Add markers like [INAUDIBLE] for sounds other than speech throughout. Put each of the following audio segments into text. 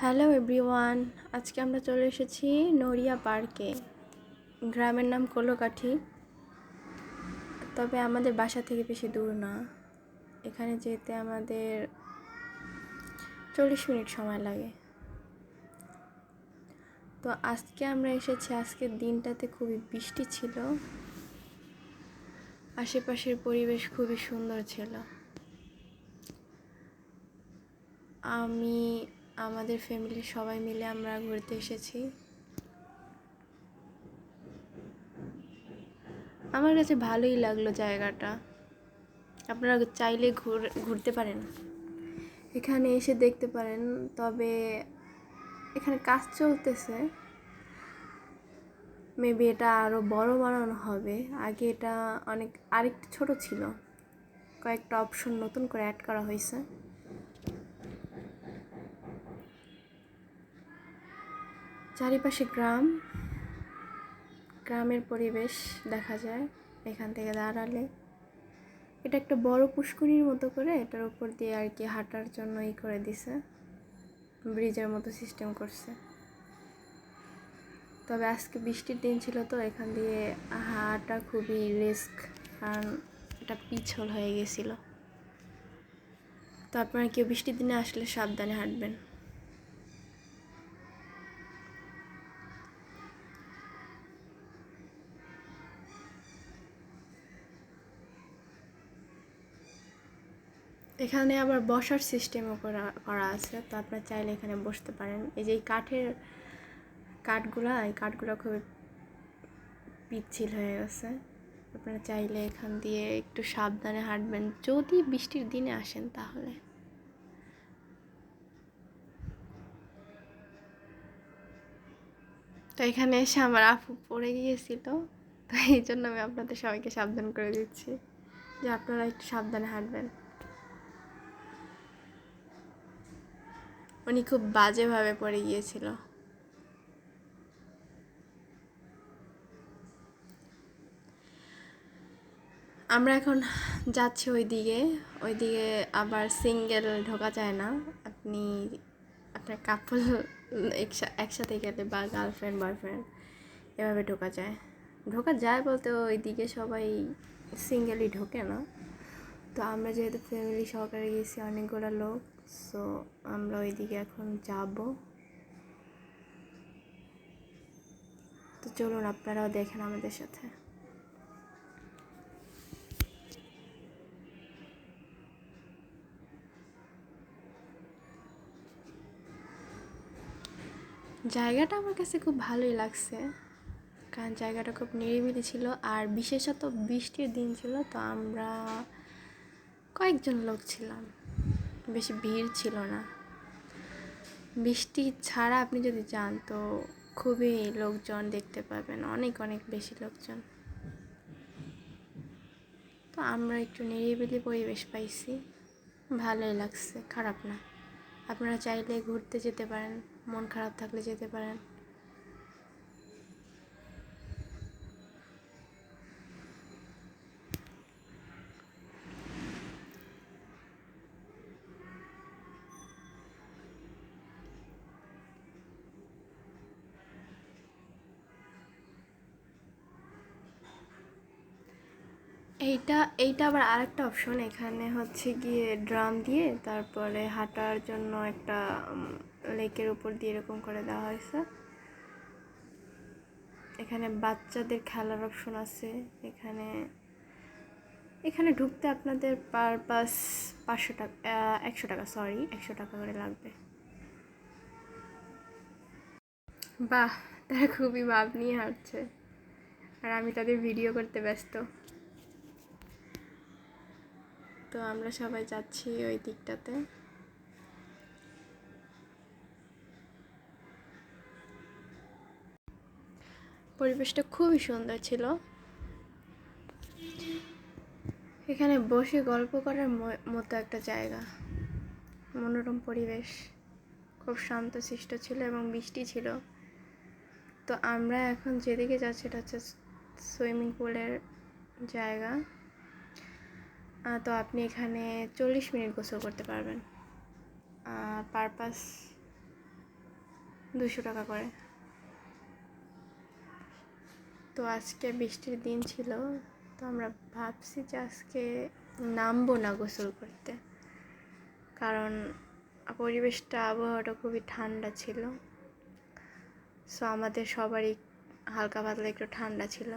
Hello everyone, আজকে আমরা চলে এসেছি নড়িয়া পার্কে। গ্রামের নাম কোলোকাঠি। তবে আমাদের বাসা থেকে বেশি দূর না। এখানে যেতে আমাদের চল্লিশ মিনিট সময় লাগে। তো আজকে আমরা এসেছি, আজকের দিনটাতে খুবই বৃষ্টি ছিল। আশেপাশের পরিবেশ খুবই সুন্দর ছিল। আমি আমাদের ফ্যামিলির সবাই মিলে আমরা ঘুরতে এসেছি। আমার কাছে ভালোই লাগল জায়গাটা। আপনারা চাইলে ঘুর, ঘুরতে পারেন। এখানে এসে দেখতে পারেন, তবে এখানে কাজ চলতেছে। মেবি এটা আরও বড় বানানো হবে। আগে এটা অনেক, আরেকটু ছোট ছিল। কয়েকটা অপশন নতুন করে অ্যাড করা হয়েছে। চারিপাশে গ্রাম, গ্রামের পরিবেশ দেখা যায় এখান থেকে দাঁড়ালে। এটা একটা বড় পুষ্করির মতো করে এটার উপর দিয়ে আর কি হাঁটার জন্য ই করে দিছে, ব্রিজের মতো সিস্টেম করছে। তবে আজকে বৃষ্টির দিন ছিল তো, এখান দিয়ে হাঁটা খুবই রিস্ক কারণ এটা পিছল হয়ে গেছিল। তো আপনারা কেউ বৃষ্টির দিনে আসলে সাবধানে হাঁটবেন। এখানে আবার বসার সিস্টেমও করা করা আছে। তো আপনারা চাইলে এখানে বসতে পারেন। এই যে এই কাঠের কাঠগুলা, এই কাঠগুলো খুবই পিচ্ছিল হয়ে গেছে। আপনারা চাইলে এখান দিয়ে একটু সাবধানে হাঁটবেন। যদি বৃষ্টির দিনে আসেন তাহলে। তো এখানে এসে আমার আপু পড়ে গিয়েছিল। তো এই জন্য আমি আপনাদের সবাইকে সাবধান করে দিচ্ছি। যে আপনারা একটু সাবধানে হাঁটবেন। উনি খুব বাজেভাবে পড়ে গিয়েছিল। আমরা এখন যাচ্ছি ওই দিকে ওই দিকে আবার সিঙ্গেল ঢোকা যায় না। আপনি, আপনার কাপল একসাথে গেলে বা গার্লফ্রেন্ড বয়ফ্রেন্ড এভাবে ঢোকা যায়। ঢোকা যায় বলতে ওই দিকে সবাই সিঙ্গেলই ঢোকে না। তো আমরা যেহেতু ফ্যামিলি সহকারে গেছি অনেকগুলো লোক সো আমরা ওইদিকে এখন যাব। তো চলুন, আপনারাও দেখেন আমাদের সাথে। জায়গাটা আমার কাছে খুব ভালোই লাগছে, কারণ জায়গাটা খুব নিরিবিলি ছিল, আর বিশেষত বৃষ্টির দিন ছিল, তো আমরা কয়েকজন লোক ছিলাম। বেশি ভিড় ছিল না। বৃষ্টি ছাড়া আপনি যদি যান তো খুবই লোকজন দেখতে পাবেন, অনেক অনেক বেশি লোকজন। তো আমরা একটু নিরিবিলি পরিবেশ পাইছি। ভালোই লাগছে, খারাপ না। আপনারা চাইলে ঘুরতে যেতে পারেন, মন খারাপ থাকলে যেতে পারেন। এইটা এইটা আবার আরেকটা অপশন এখানে হচ্ছে গিয়ে ড্রাম দিয়ে তারপরে হাঁটার জন্য একটা লেকের উপর দিয়ে এরকম করে দেওয়া হয়েছে। এখানে বাচ্চাদের খেলার অপশন আছে, এখানে এখানে ঢুকতে আপনাদের পার পাস পাঁচশো টাকা একশো টাকা সরি একশো টাকা করে লাগবে। বাহ, তারা খুবই ভাব নিয়ে হাঁটছে। আর আমি তাদের ভিডিও করতে ব্যস্ত। তো আমরা সবাই যাচ্ছি ওই দিকটাতে। পরিবেশটা খুবই সুন্দর ছিল। এখানে বসে গল্প করার মতো একটা জায়গা। মনোরম পরিবেশ, খুব শান্ত সৃষ্ট ছিল এবং বৃষ্টি ছিল। তো আমরা এখন যেদিকে যাচ্ছি, এটা হচ্ছে সুইমিং পুলের জায়গা। তো আপনি এখানে চল্লিশ মিনিট গোসল করতে পারবেন। পারপাস দুশো টাকা করে। তো আজকে বৃষ্টির দিন ছিল, তো আমরা ভাবছি যে আজকে নামবো না গোসল করতে। কারণ পরিবেশটা, আবহাওয়াটা খুবই ঠান্ডা ছিল। সো আমাদের সবারই হালকা পাতলা একটু ঠান্ডা ছিল।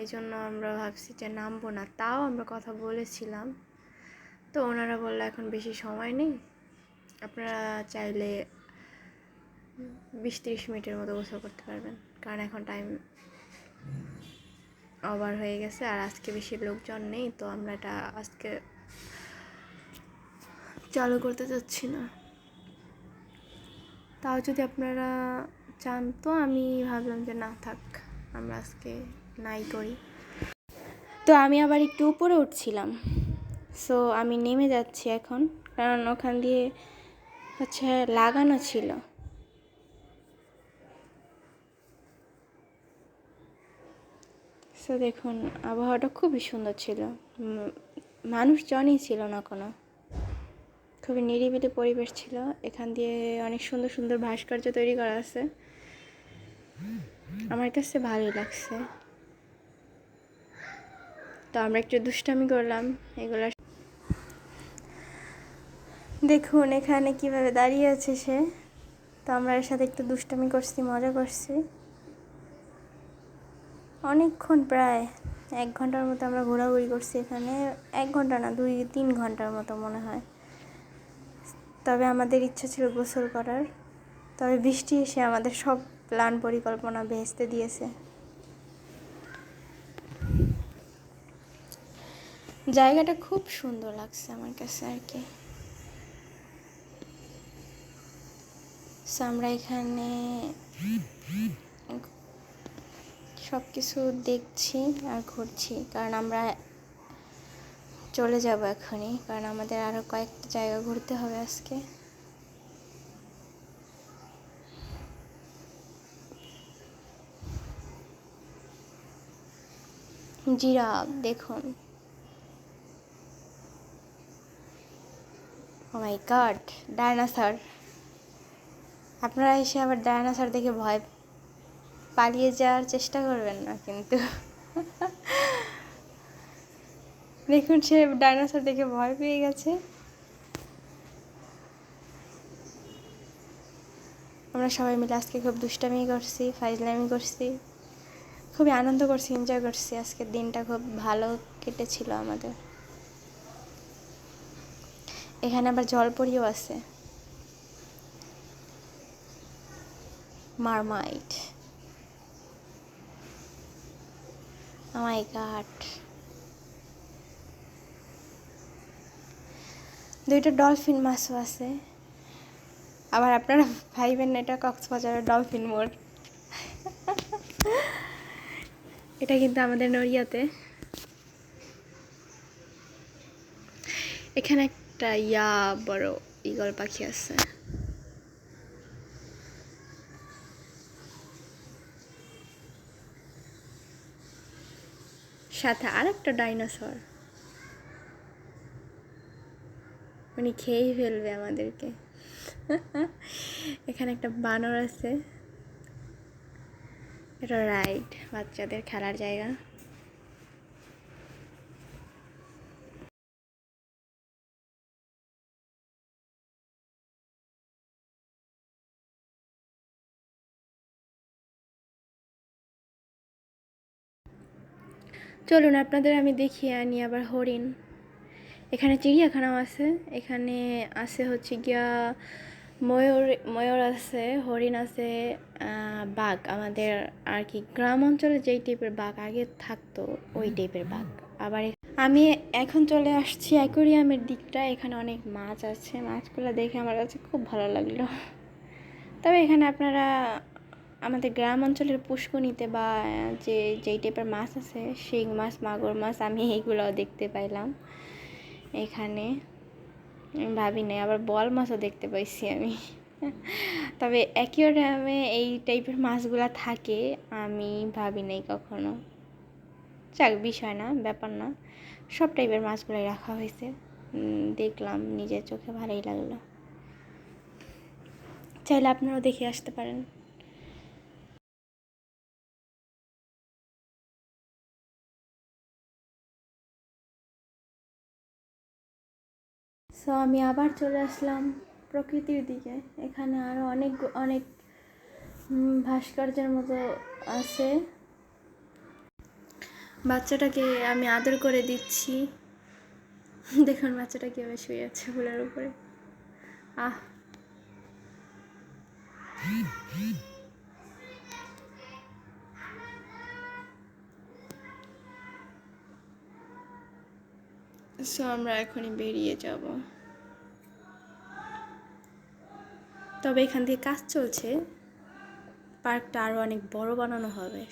এই জন্য আমরা ভাবছি যে নামবো না। তাও আমরা কথা বলেছিলাম। তো ওনারা বলল, এখন বেশি সময় নেই। আপনারা চাইলে বিশ তিরিশ মিনিটের মতো গোসল করতে পারবেন। কারণ এখন টাইম ওভার হয়ে গেছে আর আজকে বেশি লোকজন নেই। তো আমরা এটা আজকে চালু করতে চাচ্ছি না। তাও যদি আপনারা চান তো আমি ভাবলাম যে না থাক, আমরা আজকে নাই করি। তো আমি আবার একটু উপরে উঠছিলাম। সো আমি নেমে যাচ্ছি এখন, কারণ ওখান দিয়ে হচ্ছে লাগানো ছিল। সো দেখুন, আবহাওয়াটা খুবই সুন্দর ছিল। মানুষজনই ছিল না কোনো। খুবই নিরিবিলি পরিবেশ ছিল। এখান দিয়ে অনেক সুন্দর সুন্দর ভাস্কর্য তৈরি করা আছে। আমার কাছে ভালোই লাগছে। তো আমরা একটু দুষ্টামি করলাম, এগুলা দেখুন, এখানে কীভাবে দাঁড়িয়ে আছে সে। তো আমরা এর সাথে একটু দুষ্টামি করছি, মজা করছি। অনেকক্ষণ প্রায় এক ঘণ্টার মতো আমরা ঘোরাঘুরি করছি এখানে। এক ঘণ্টা না, দুই, তিন ঘণ্টার মতো মনে হয়। তবে আমাদের ইচ্ছা ছিল গোসল করার। তবে বৃষ্টি এসে আমাদের সব প্ল্যান পরিকল্পনা ভেস্তে দিয়েছে। জায়গাটা খুব সুন্দর লাগছে আমার কাছে আর কি। আমরা এখানে সব কিছু দেখছি আর ঘুরছি, কারণ আমরা চলে যাব এখনই, কারণ আমাদের আরও কয়েকটা জায়গা ঘুরতে হবে আজকে। জিরাফ, দেখুন। ও মাই গড ডাইনোসর আপনারা এসে আবার ডাইনোসর দেখে ভয় পালিয়ে যাওয়ার চেষ্টা করবেন না কিন্তু। দেখুন, সে ডাইনোসর দেখে ভয় পেয়ে গেছে। আমরা সবাই মিলে আজকে খুব দুষ্টামি করছি, ফাইজলামি করছি। খুবই আনন্দ করছি এনজয় করছি। আজকের দিনটা খুব ভালো কেটেছিল আমাদের। এখানে আবার জলপরিও আছে। মারমাইট। মাই গাড দুইটা ডলফিন মাছও আছে। আবার আপনারা ভাইবেন না, এটা কক্সবাজারের ডলফিন মোড়। এটা কিন্তু আমাদের নড়িয়াতে। এখানে একটা ইয়া বড় ইগল পাখি আছে। সাথে আর একটা ডাইনোসর। উনি খেয়েই ফেলবে আমাদেরকে। এখানে একটা বানর আছে। এটা রাইড, বাচ্চাদের খেলার জায়গা। চলুন, আপনাদের আমি দেখিয়ে আনি আবার হরিণ। এখানে চিড়িয়াখানাও আছে। এখানে আছে হচ্ছে গিয়া ময়ূর ময়ূর আছে, হরিণ আছে বাঘ। আমাদের আর কি গ্রাম অঞ্চলে যেই টাইপের বাঘ, আগে থাকতো ওই টাইপের বাঘ। আবার আমি এখন চলে আসছি অ্যাকোরিয়ামের দিকটা। এখানে অনেক মাছ আছে। মাছগুলো দেখে আমার কাছে খুব ভালো লাগল। তবে এখানে আপনারা আমাদের গ্রাম অঞ্চলের পুষ্কনিতে বা যে, যেই টাইপের মাছ আছে, শিং মাছ, মাগুর মাছ, আমি এইগুলোও দেখতে পাইলাম এখানে। ভাবি নাই, আবার বল মাছও দেখতে পাইছি আমি। [LAUGHS] তবে অ্যাকিওরিয়ামে এই টাইপের মাছগুলো থাকে, আমি ভাবি নাই কখনো। যাক, বিষয় না, ব্যাপার না। সব টাইপের মাছগুলোই রাখা হয়েছে। দেখলাম, নিজের চোখে ভালোই লাগল। চাইলে আপনারাও দেখে আসতে পারেন। সো আমি আবার চলে আসলাম প্রকৃতির দিকে। এখানে আরও অনেক অনেক ভাস্কর্যের মতো আছে। বাচ্চাটাকে আমি আদর করে দিচ্ছি। দেখুন, বাচ্চাটা কীভাবে শুয়ে আছে ফুলের উপরে। আহ। সো আমরা এখনই বেরিয়ে যাব। তবে এখান থেকে কাজ চলছে। পার্কটা আরও অনেক বড় বানানো হবে।